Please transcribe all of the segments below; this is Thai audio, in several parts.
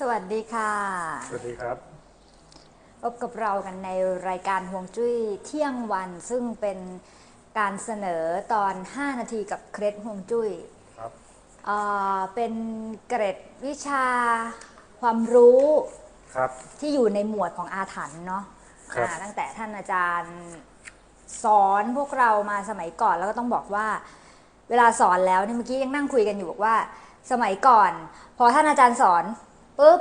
สวัสดีค่ะ สวัสดีครับพบกับเรากันในรายการห่วงจุ้ยเที่ยงวัน ซึ่งเป็นการเสนอตอน 5 นาทีกับเคล็ดห่วงจุ้ยครับเอ่อเป็นเกร็ดวิชาความรู้ครับ ที่อยู่ในหมวดของอาถรรพ์เนาะครับ อ่าตั้งแต่ท่านอาจารย์สอนพวกเรามาสมัยก่อนแล้วก็ต้องบอกว่า เวลาสอนแล้วเนี่ยเมื่อกี้ยังนั่งคุยกันอยู่บอกว่า สมัยก่อน พอท่านอาจารย์สอน ปุ๊บ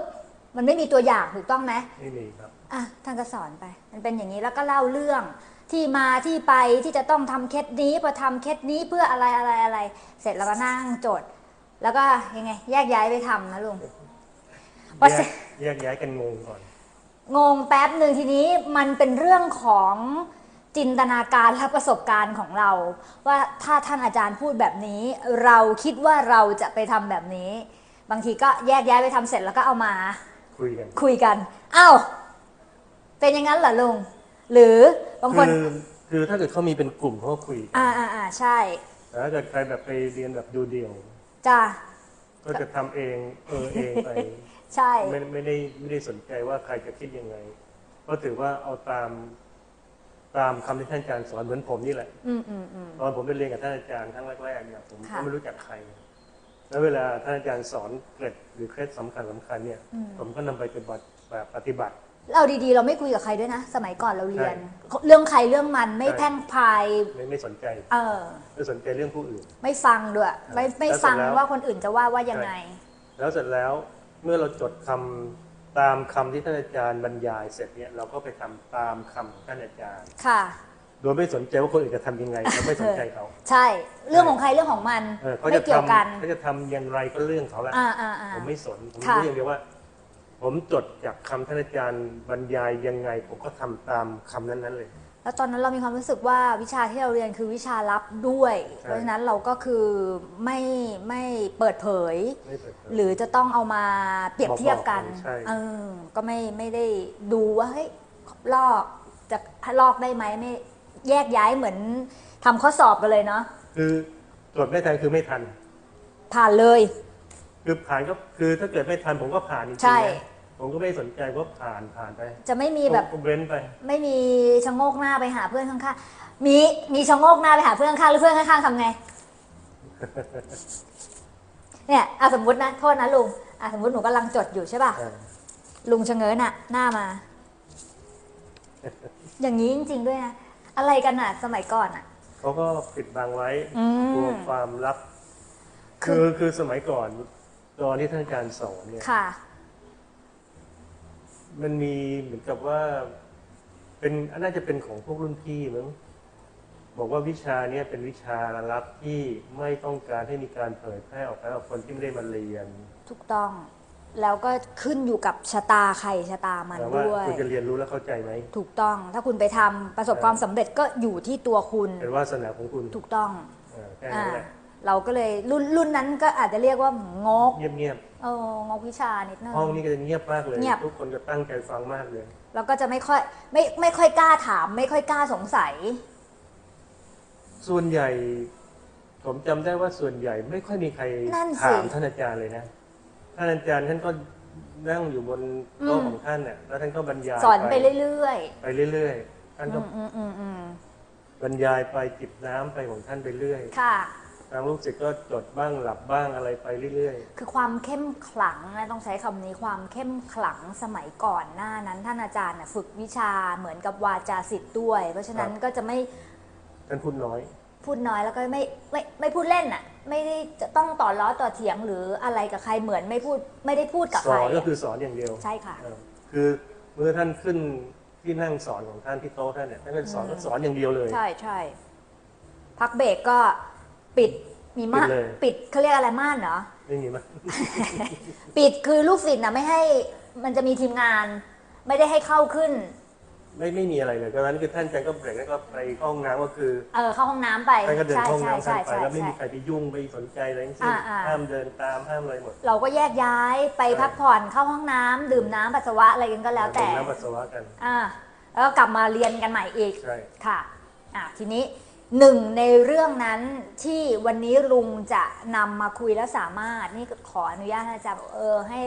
มันไม่มีตัวอย่างถูกต้องไหมไม่มีครับอะท่านก็สอนไป มันเป็นอย่างนี้แล้วก็เล่าเรื่องที่มาที่ไปที่จะต้องทำเคสนี้พอทำเคสนี้เพื่ออะไรอะไรอะไร เสร็จแล้วก็นั่งจดแล้วก็ยังไง แยกย้ายไปทำนะลุงพอแยเสร็กจแยกย้ายกันงงก่อน งงแป๊บหนึ่งทีนี้มันเป็นเรื่องของจินตนาการและประสบการณ์ของเรา ว่าถ้าท่านอาจารย์พูดแบบนี้ เราคิดว่าเราจะไปทำแบบนี้ บางทีก็แยกย้ายไปทำเสร็จแล้วก็เอามาคุยกันคุยกันอ้าวเป็นอย่างนั้นเหรอลุง หรือบางคนคือคือถ้าเกิดเขามีเป็นกลุ่มเขาก็คุยกันอ่าอ่าอ่าใช่แต่ถ้าเกิดใครแบบไปเรียนแบบดูเดี่ยวจ้าก็จะทำเองเออเองไปใช่ไม่ไม่ได้ไม่ได้สนใจว่าใครจะคิดยังไง ก็ถือว่าเอาตามตามคำที่ท่านอาจารย์สอนเหมือนผมนี่แหละอืมอืมอืมตอนผมไปเรียนกับท่านอาจารย์ครั้งแรกๆเนี่ยผมค่ะก็ไม่รู้จักใคร แล้วเวลาท่านอาจารย์สอนเกร็ดหรือเคล็ดสำคัญสำคัญเนี่ยผมก็นำไปปฏิบัติแบบปฏิบัติ เราดีๆ เราไม่คุยกับใครด้วยนะ สมัยก่อนเราเรียนใช่เรื่องใครเรื่องมันไม่ใช่ แพร่งพราย ไม่ไม่สนใจเออ ไม่สนใจเรื่องผู้อื่น ไม่ฟังด้วย ไม่ไม่แล้วเสร็จฟังแล้ว ว่าคนอื่นจะว่าว่ายังไง แล้วเสร็จแล้วเมื่อเราจดคำตามคำที่ท่านอาจารย์บรรยายเสร็จเนี่ยเราก็ไปทำตามคำของท่านอาจารย์ ค่ะ โดยไม่สนใจว่าคนอื่นจะทำยังไงเราไม่สนใจเขา ใช่ เรื่องของใครเรื่องของมันเออเขาไม่จะเกี่ยวกันทำเขาจะทำอย่างไรก็เรื่องเขาละอ่าอ่าอ่า ผมไม่สนผมค่ะ รู้อย่างเดียวว่า ผมจดจากคำท่านอาจารย์บรรยายยังไง ผมก็ทำตามคำนั้นๆเลย แล้วตอนนั้นเรามีความรู้สึกว่าวิชาที่เราเรียนคือวิชาลับด้วย เพราะฉะนั้นเราก็คือไม่ไม่เปิดเผย ไม่เปิดเผย หรือจะต้องเอามาเปรียบเทียบกันบอกๆใช่ เออก็ไม่ไม่ได้ดูว่าเฮ้ยลอกจะลอกได้ไหมไม่ แยกย้ายเหมือนทำข้อสอบกันเลยเนาะคือจดไม่ทันคือไม่ทัน ผ่านเลย คือผ่านก็คือถ้าเกิดไม่ทันผมก็ผ่านจริงๆใช่ นะผมก็ไม่สนใจว่าผ่านผ่านไปจะไม่มีแบบ ผมเว้นไป ไม่มีชะโงกหน้าไปหาเพื่อนข้างๆ มีมีชะโงกหน้าไปหาเพื่อนข้างๆหรือเพื่อนข้างๆทำไง เนี่ยอะสมมตินะโทษนะลุงอะสมมติหนูกำลังจดอยู่ใช่ป่ะอ่าลุงชะเง้อน่ะ หน้ามา อย่างนี้จริง ๆ ด้วยนะ อะไรกันอะสมัยก่อนอะ เขาก็ปิดบังไว้อืมกลัวความลับ คืคืออคือสมัยก่อนตอนที่ท่านอาจารย์สอนเนี่ย ค่ะ มันมีเหมือนกับว่า เป็นน่าจะเป็นของพวกรุ่นพี่มั้งบอกว่าวิชาเนี้ยเป็นวิชาลับที่ไม่ต้องการให้มีการเผยแพร่ออกไปกับคนที่ไม่ได้มาเรียน ถูกต้อง แล้วก็ขึ้นอยู่กับชะตาใครชะตามันแต่ว่าด้วย คุณจะเรียนรู้แล้วเข้าใจไหมถูกต้อง ถ้าคุณไปทำประสบความสำเร็จก็อยู่ที่ตัวคุณ เป็นวาสนาของคุณถูกต้องเออแค่อ่านั้นแหละเราก็เลยรุ่นรุ่นนั้นก็อาจจะเรียกว่างกเงียบเอองกวิชานิดนึง ๆห้องนี้ก็จะเงียบมากเลย เงียบ ทุกคนจะตั้งใจฟังมากเลย แล้วก็จะไม่ค่อยไม่ไม่ค่อยกล้าถาม ไม่ค่อยกล้าสงสัย ส่วนใหญ่ ผมจำได้ว่าส่วนใหญ่ไม่ค่อยมีใครนั่นสิ ถามท่านอาจารย์เลยนะ ท่านอาจารย์ท่านก็นั่งอยู่บนโต๊ะอืมของท่านเนี่ยแล้วท่านก็บรรยายสอนไปเรื่อยไปเรื่อยๆท่านๆก็อืมอืมอืมอืมบรรยายไปจิบน้ำไปของท่านไปเรื่อยค่ะทางลูกศิษย์ก็จดบ้างหลับบ้างอะไรไปเรื่อยคือความเข้มขลังนะต้องใช้คำนี้ความเข้มขลังสมัยก่อนหน้านั้น ท่านอาจารย์น่ะฝึกวิชาเหมือนกับวาจาศิษย์ด้วย เพราะฉะนั้นก็จะไม่ๆท่านพูดน้อย พูดน้อยแล้วก็ไม่ไม่ไม่พูดเล่นอะ ไม่ได้จะต้องต่อล้อต่อเถียงหรืออะไรกับใครเหมือนไม่พูดไม่ได้พูดกับสใครอนก็อะคือสอนอย่างเดียวใช่ค่ะ เออคือเมื่อท่านขึ้นที่นั่งสอนของท่านที่โต๊ะท่านเนี่ยท่านก็สอนก็สอนอย่างเดียวเลย ใช่ใช่พักเบรกก็ปิดมีม่านปิดเลย ปิดเขาเรียกอะไรม่านเหรอไม่มีมั้ย ปิดคือลูกศิษย์นะไม่ให้มันจะมีทีมงาน ไม่ได้ให้เข้าขึ้น ไม่ไม่มีอะไรเลยดังนั้นคือท่านอาจารย์ก็เบรกแล้วก็ไปเข้าห้องน้ำก็คือเออเข้าห้องน้ำไปท่านก็เดินใช่เข้าห้องใช่น้ำท่าใช่นไปใช่แล้วไม่ใช่มีใครไปยุ่งไปสนใจอะไรทั้งสิ้นอ่าอ่าห้ามเดินตามห้ามอะไรหมด เราก็แยกย้ายไปใช่ พักผ่อนเข้าห้องน้ำดื่มน้ำปัสสาวะอะไรกันก็แล้วแต่ดื่มน้ำปัสสาวะกัน อ่าแล้วก็กลับมาเรียนกันใหม่อีก ใช่ ค่ะอะ ทีนี้หนึ่งในเรื่องนั้นที่วันนี้ลุงจะนำมาคุยและสามารถ นี่ขออนุญาตให้อาจารย์บอกเออให้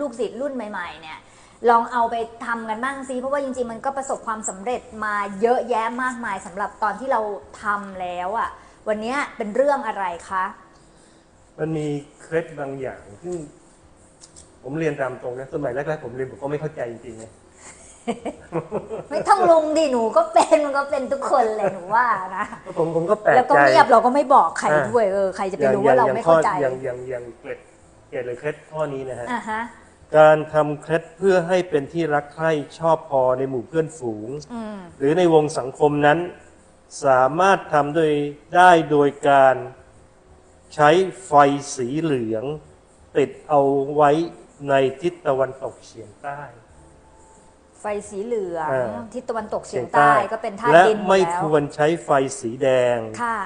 ลูกศิษย์รุ่นใหม่ ๆ เนี่ย ลองเอาไปทำกันบ้างซิเพราะว่าจริงๆ มันก็ประสบความสำเร็จมาเยอะแยะมากมายสำหรับตอนที่เราทำแล้วอะ่ะ วันเนี้ยเป็นเรื่องอะไรคะ มันมีเคล็ดบางอย่างซึ่งผมเรียนตามตรงนะสมัยแรกๆผมเรียนผมก็ไม่เข้าใจจริงๆนะไม่ต้องลุงดิหนูก็เป็นมันก็เป็นทุกคนเลยหนูว่านะผมผมก็แปลกแล้วก็ใจเงียบเราก็ไม่บอกใครอ่าด้วยเออใครจะไปรู้ว่าเราไม่เข้าใจอย่างอย่างอย่างเกล็ดเกล็ดหรือเคล็ดข้อนี้นะฮะอะฮะ การทำเคล็ดเพื่อให้เป็นที่รักใคร่ชอบพอในหมู่เพื่อนฝูงอืมหรือในวงสังคมนั้น สามารถทำโดยได้โดยการใช้ไฟสีเหลือง ติดเอาไว้ในทิศตะวันตกเฉียงใต้ ไฟสีเหลืองอ่าทิศตะวันตกเฉียงใต้ก็เป็นธาตุและดินอยู่ไม่แล้วควรใช้ไฟสีแดงค่ะ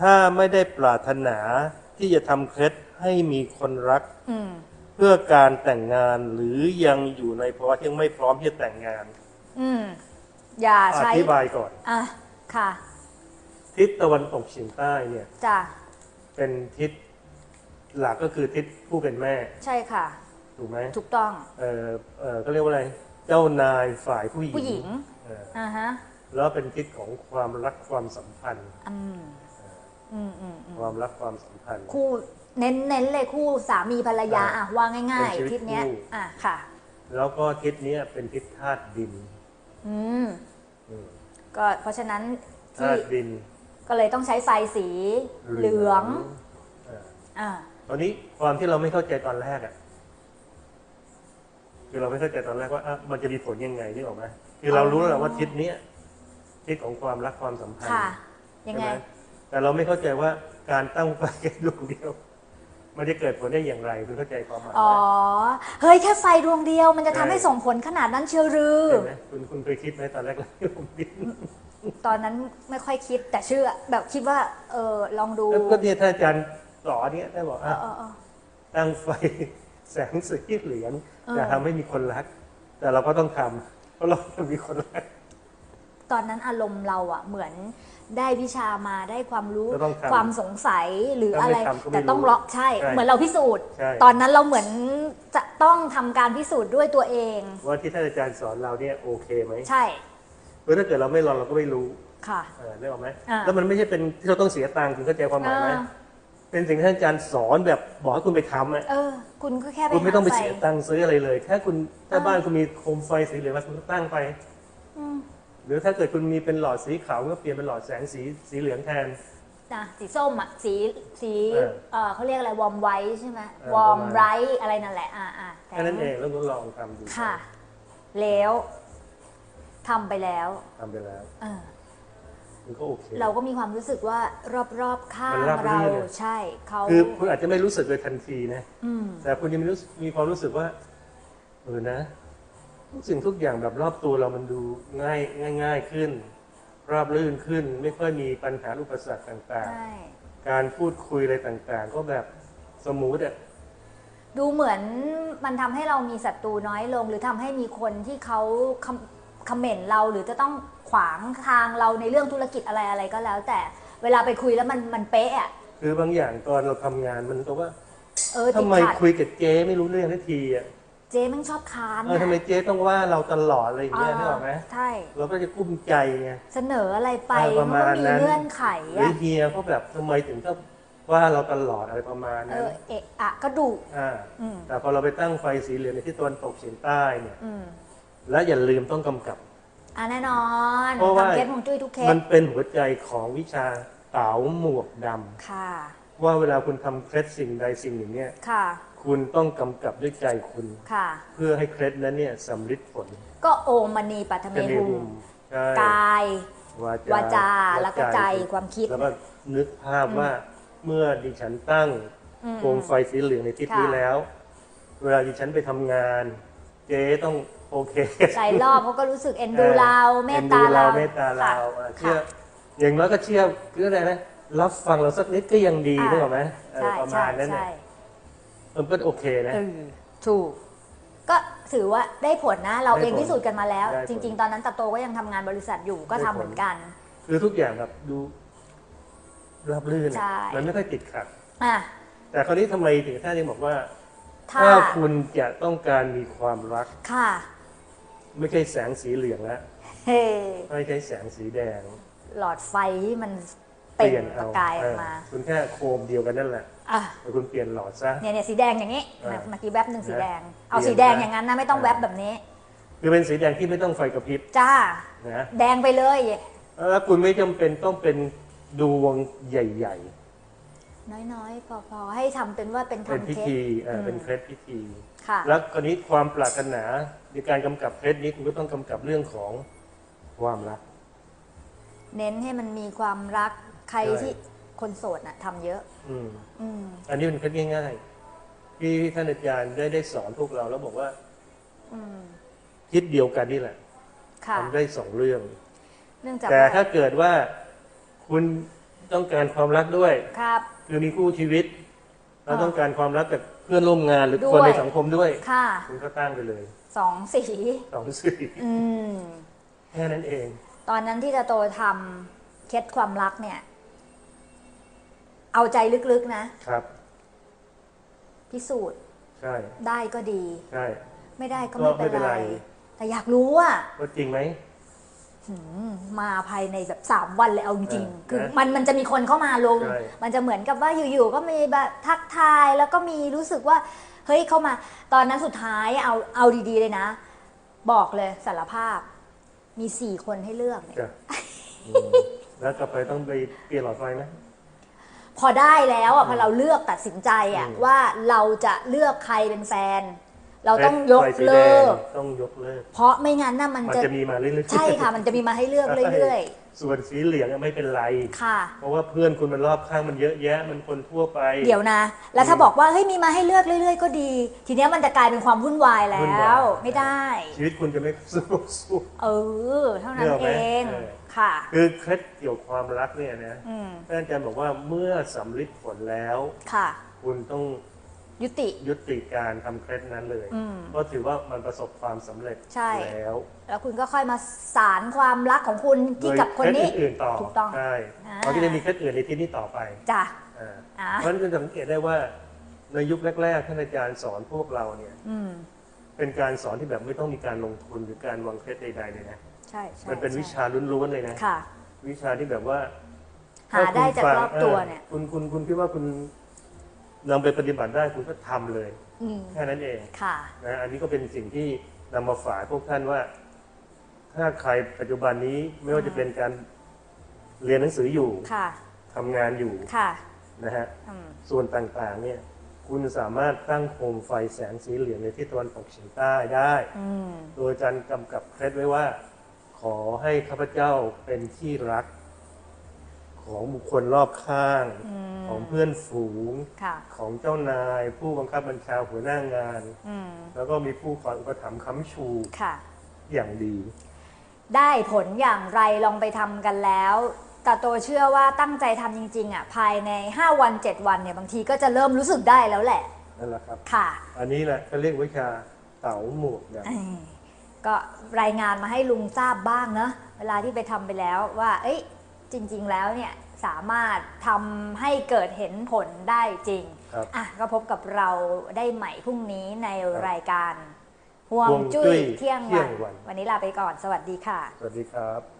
ถ้าไม่ได้ปรารถนาที่จะทำเคล็ด ให้มีคนรักอืมเพื่อการแต่งงานหรือยังอยู่ในภาวะที่ยังไม่พร้อมที่จะแต่งงาน อืมอย่าอใช้ธิบายก่อน อะค่ะ ทิศตะวันตกเฉียงใต้เนี่ย จ้ะเป็นทิศหลักก็คือทิศผู้เป็นแม่ ใช่ค่ะ ถูกไหมถูกต้อง เออเออก็เรียกว่าอะไร เจ้านายฝ่ายผู้หญิงผู้หญิงเอออ่าฮะ แล้วเป็นทิศของความรักความสัมพันธ์ อืม อืมอืมอืมความรักความสัมพันธ์ คู่ เน้นเน้นเลยคู่สามีภรรยาอ่าอะว่าง่าย เป็นชีวิตๆ ทิศเนี้ยคู่ อะค่ะ แล้วก็ทิศเนี้ยเป็นทิศธาตุดินอืมอืมก็เพราะฉะนั้นที่ธาตุดินก็เลยต้องใช้ไฟสีเหลืองเอออ่าตอนนี้ความที่เราไม่เข้าใจตอนแรกอะคือเราไม่เข้าใจตอนแรกว่าอะมันจะมีผลยังไงนี่ออกไหมคือเรารู้แล้วแหละว่าทิศเนี้ยทิศของความรักความสัมพันธ์ค่ะ ยังไง ใช่หมแต่เราไม่เข้าใจว่าการตั้งไฟแค่ดวงเดียว มันจะเกิดผลได้อย่างไรคุณเข้าใจความหมายไหมอ๋อ เฮ้ย แค่ไฟดวงเดียวมันจะทำใช่ให้ส่งผลขนาดนั้นเชียวหรือ เห็นไหมคุณคุณเคยคิดไหมตอนแรกๆผมดินตอนนั้นไม่ค่อยคิดแต่เชื่อแบบคิดว่า เออลองดูแล้วก็เนี่ยท่านอาจารย์สอนเนี่ยได้บอกเออะอเออเออ ตั้งไฟ แสงสีเหลืองเออ จะทำให้มีคนรัก แต่เราก็ต้องทำเพราะเราจะมีคนรัก ตอนนั้นอารมณ์เราอะเหมือนได้วิชามาได้ความรู้ก็ต้องทำความสงสัยหรือถ้าไม่อะไรทำก็ไม่แต่ต้องรู้ล็อกใช่ ใช่เหมือนเราพิสูจน์ ใช่ ตอนนั้นเราเหมือนจะต้องทำการพิสูจน์ด้วยตัวเอง ว่าที่ท่านอาจารย์สอนเราเนี่ยโอเคไหมใช่เพราะถ้าเกิดเราไม่ลองเราก็ไม่รู้ค่ะ เออได้ออกไหมอ่า แล้วมันไม่ใช่เป็นที่เราต้องเสียตังค์คุณเข้าใจความหมายไหมอ่าเป็นสิ่งที่ท่านอาจารย์สอนแบบบอกให้คุณไปทำอะเออ คุณก็แค่ไปคุณไม่ต้องไปหาฟ เสียตังค์ซื้ออะไรเลยแค่คุณถ้าอ่าบ้านคุณมีโคมไฟสีเหลืองมาคุณก็ตั้งไปอืม หรือถ้าเกิดคุณมีเป็นหลอดสีขาวก็เปลี่ยนเป็นหลอดแสงสีสีเหลืองแทน นะสีส้มอะสีสีเออเออเขาเรียกอะไรวอร์มไวท์ใช่ไหมเออวอร์มประมาณ ไรท์อะไรนั่นแหละอ่าอ่าแค่นั้นเองแล้วคุณลองทำดูค่ะ แล้วทำไปแล้วทำไปแล้วเออมันก็โอเค เราก็มีความรู้สึกว่ารอบๆข้างมันราบรื่เรานอะ ใช่เขาคือคุณอาจจะไม่รู้สึกเลยทันทีนะ อืม แต่คุณยังมีรู้สึกมีความรู้สึกว่าเออนะ ทุกสิ่งทุกอย่างแบบรอบตัวเรามันดูง่ายง่ายง่ายขึ้น ราบรื่นขึ้น ไม่ค่อยมีปัญหาอุปสรรคต่างใช่ ๆ การพูดคุยอะไรต่างๆ ก็แบบสมูทอะ ดูเหมือนมันทำให้เรามีศัตรูน้อยลง หรือทำให้มีคนที่เขาคำคอมเมนต์เรา หรือจะต้องขวางทางเราในเรื่องธุรกิจอะไรอะไรก็แล้ว แต่เวลาไปคุยแล้วมันมันเป๊ะอะคือบางอย่างตอนเราทำงานมันก็ว่าเออติทำดไมขัดคุยกับเจ๊ไม่รู้เรื่องทันทีอะ เจ๊แม่งชอบค้านเออทำไมเจ๊ต้องว่าเราตลอดอะไรอย่างเงี้ยนึกออกไหมใช่เราก็จะกุ้มใจไงเสนออะไรไปเออประมันมาก็ณมีนั้นเงื่อนไขหรืออะเฮียก็แบบทำไมถึงก็ว่าเราตลอดอะไรประมาณเอนั้นอเอะอะก็ดุอ่าอืมแต่พอเราไปตั้งไฟสีเหลืองในที่ตะวันตกเฉียงใต้เนี่ยอืมและอย่าลืมต้องกำกับอะแน่นอนเพราะว่าทำเคสของจุ้ยทุกเคมัสนเป็นหัวใจของวิชาเต๋าหมวกดำค่ะ ว่าเวลาคุณทำเคล็ดสิ่งใดสิ่งหนึ่งเนี่ยค่ะ คุณต้องกำกับด้วยใจคุณ ค่ะ เพื่อให้เคล็ดนั้นเนี่ยสำลิดผลก็โอมมณีปัทเมจะมีหุรุมมใช่กายวาวาจาแล้วก็ใจความคิด แล้วก็นึกภาพว่าเมื่อดิฉันตั้งอืม โคมไฟสีเหลืองในทิศนี้ค่ะแล้ว เวลาดิฉันไปทำงาน เจ๊ต้องโอเค หลายรอบเขาก็รู้สึกเอ็นดูเราเมตตาอ็นดูเราเมตตาเราค่ะอะเชื่อค่ะ อย่างน้อยก็เชื่อคืออะไรนะรับฟังเราสักนิดก็ยังดีอ่านึกออกไหมเออใช่ประใช่มาณนั้นเนี่ใช่ ยมันก็โอเคนะ เออถูก ก็ถือว่าได้ผลนะ เราได้เองผลพิสูจน์กันมาแล้ว ได้ผล จริง ๆ ตอนนั้นตาโตก็ยังทำงานบริษัทอยู่ก็ได้ทำผลเหมือนกัน คือทุกอย่างแบบดูราบรื่นอะใช่ มันไม่ค่อยติดขัด อะแต่คราวนี้ทำไมถึงท่านยังบอกว่า ถ้าถ้าคุณจะต้องการมีความรัก ค่ะ ไม่ใช่แสงสีเหลืองแล้วเฮ้ ไม่ใช่แสงสีแดง หลอดไฟที่มัน เปล่งประกายออกมาเออคุณแค่โคมเดียวกันนั่นแหละอะแต่คุณเปลี่ยนหลอดซะ เนี่ยเนี่ยสีแดงอย่างนี้อะเมื่อกี้แวบหนึ่งสีแดงนะเอาเปลี่สียนแดงนะอย่างนั้นนะไม่ต้องอะแวบแบบนี้ คือเป็นสีแดงที่ไม่ต้องไฟกระพริบจ้า นะแดงไปเลยแล้วคุณไม่จำเป็นต้องเป็นดวงใหญ่น้อยๆ พอๆให้ทำเป็นว่าเป็นๆ เป็นทำพิเค้กธีเอออมเป็นเคล็ดพิธี ค่ะ แล้วคราวนี้ความปรารถนาในการกำกับเคล็ดนี้คุณก็ต้องกำกับเรื่องของความรัก เน้นให้มันมีความรัก ใครใช่ที่คนโสดน่ะทำเยอะ อืม อืม อันนี้เป็นเคล็ดง่ายๆที่ท่านอาจารย์ได้ได้สอนพวกเราแล้วบอกว่าอืม คิดเดียวกันนี่แหละค่ะ ทำได้สองเรื่อง เนื่องจากแต่ว่าถ้าเกิดว่าคุณต้องการความรักด้วย ครับ คือมีคู่ชีวิต เราอ่าต้องการความรักกับเพื่อนร่วมงานหรือด้วย คนในสังคมด้วย ค่ะคุณก็ตั้งไปเลยสองสี สองสี่อืม แค่นั้นเอง ตอนนั้นที่จะโตทำเคล็ดความรักเนี่ย เอาใจลึกๆนะ ครับ พิสูจน์ใช่ ได้ก็ดี ใช่ ไม่ได้ก็ก็ไม่เป็นไม่เป็นไร ไร แต่อยากรู้ว่าว่าจริงไหม หืมมาภายในแบบสามวันเลยเอาจริงเออๆคือนะมันมันจะมีคนเข้ามาลง ใช่ มันจะเหมือนกับว่าอยู่ๆก็มีแบบทักทายแล้วก็มีรู้สึกว่า เฮ้ยเข้ามา ตอนนั้นสุดท้ายเอาเอาดีๆเลยนะ บอกเลยสารภาพ มีสี่คนให้เลือกเนี่ย จ้ะอืมแล้วต่อไปต้องไปเปลี่ยนหลอดไฟไหม พอได้แล้วอะพอเราเลือกตัดสินใจอะอืมว่าเราจะเลือกใครเป็นแฟน เราต้องยกไฟสีแดเลิงกต้องยกเลิก เพราะไม่งั้นน่ะมันมันจะจะมีมาเรื่อยๆใช่ค่ะ มันจะมีมาให้เลือกเรื่อยส่วนสีเหลืองอะไม่เป็นไรๆค่ะ เพราะว่าเพื่อนคุณมันรอบข้างมันเยอะแยะมันคนทั่วไป เดี๋ยวนะ แล้วถ้าบอกว่าเฮ้ยมีมาให้เลือกเรื่อย ๆ ก็ดี ทีเนี้ยมันจะกลายเป็นความวุ่นวายแล้วุ่นวายวไม่ได้ ชีวิตคุณจะไม่สนุกสุขเออเท่านั้นเลือกไหเอมงเออ ค่ะ คือเคล็ดเกี่ยวกับความรักเนี่ยนะอืมท่านอาจารย์บอกว่าเมื่อสำลิดผลแล้ว ค่ะ คุณต้องยุติ ยุติการทำเคล็ดนั้นเลย อืมเพราะถือว่ามันประสบความสำเร็จใช่ แล้ว แล้วคุณก็ค่อยมาสารความรักของคุณที่กับคนนี้ โดยเคล็ดอื่นๆต่อถูกต้องใช่อ่า เราจะได้มีเคล็ดอื่นในที่นี้ต่อไปจ้ะอ่าอะเพราะฉะนั้นจะสังเกตได้ว่าในยุคแรกๆท่านอาจารย์สอนพวกเราเนี่ย อืมเป็นการสอนที่แบบไม่ต้องมีการลงทุนหรือการวางเคล็ดใดๆเลยนะใช่ใช่มันเป็นวิใชาล้วนๆเลยนะ ค่ะ วิชาที่แบบว่าหาได้จากถ้คุณรอบตัวฟังเนี่ยออคุณคุณคุณคิดว่าคุณนำไปปฏิบัติได้คุณก็ทำเลยอืมแค่นั้นเองค่ะนะอันนี้ก็เป็นสิ่งที่นำมาฝากพวกท่านว่า ถ้าใครปัจจุบันนี้ไม่ว่าจะเป็นการเรียนหนังสืออยู่ค่ะทำงานอยู่ค่ะนะฮะอืมส่วนต่างๆ เนี่ย คุณสามารถตั้งโคมไฟแสงสีเหลืองในทิศตะวันตกเฉียงใต้ได้อืมโดยอาจารย์กำกับเคล็ดไว้ว่า ขอให้ข้าพเจ้าเป็นที่รัก ของบุคคลรอบข้าง อืมของเพื่อนฝูง ค่ะของเจ้านาย ผู้บังคับบัญชาหัวหน้างาน อืมแล้วก็มีผู้คอยอุปถัมภ์ค้ำชูค่ะ อย่างดี ได้ผลอย่างไรลองไปทำกันแล้วแต่ตัวเชื่อว่าตั้งใจทำจริง ๆ อะ ภายใน 5 วัน 7 วันเนี่ยบางทีก็จะเริ่มรู้สึกได้แล้วแหละ นั่นแหละครับ ค่ะอันนี้แหละเขาเรียกวิชาเต๋าหมวกแบบเอ้ย ก็รายงานมาให้ลุงทราบบ้างเนอะเวลาที่ไปทำไปแล้วว่า เอ้ยจริง ๆ แล้วเนี่ยสามารถทำให้เกิดเห็นผลได้จริงครับอะก็พบกับเราได้ใหม่พรุ่งนี้ในรายการห่วงห่วงจุ้จุ้ยยเที่ยงเที่วัยนงวัน วันนี้ลาไปก่อนสวัสดีค่ะ สวัสดีครับ